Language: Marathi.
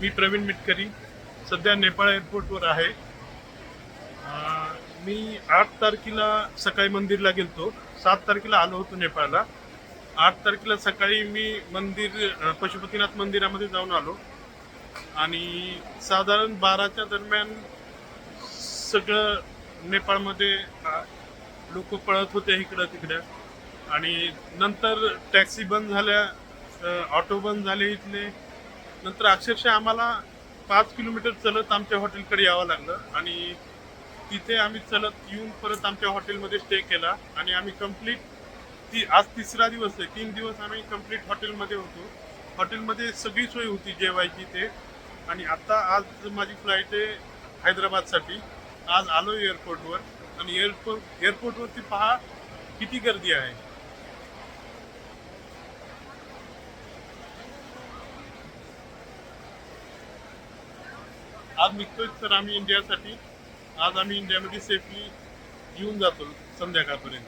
मी प्रवीण मिटकरी. सध्या नेपाळ एअरपोर्टवर आहे. मी आठ तारखेला सकाळी मंदिरला गेलतो. सात तारखेला आलो होतो नेपाळला. आठ तारखेला सकाळी मी मंदिर पशुपतीनाथ मंदिरामध्ये जाऊन आलो. आणि साधारण बाराच्या दरम्यान सगळं नेपाळमध्ये लोक पळत होते इकडं तिकडं. आणि नंतर टॅक्सी बंद झाल्या ऑटो बंद झाले इथले. नंतर अक्षरशः आम्हाला पाच किलोमीटर चलत आमच्या हॉटेलकडे यावं लागलं आणि तिथे आम्ही चलत येऊन परत आमच्या हॉटेलमध्ये स्टे केला आणि आम्ही कंप्लीट ती आज तिसरा दिवस आहे. तीन दिवस आम्ही कंप्लीट हॉटेलमध्ये होतो. हॉटेलमध्ये सगळी सोय होती जेवायची ते. आणि आता आज माझी फ्लाईट आहे हैदराबादसाठी. आज आलो एअरपोर्टवर आणि एअरपोर्ट एअरपोर्टवरती पहा किती गर्दी आहे. आज निघतोय सर आम्ही इंडियासाठी. आज आम्ही इंडियामध्ये सेफली येऊन जातो संध्याकाळपर्यंत.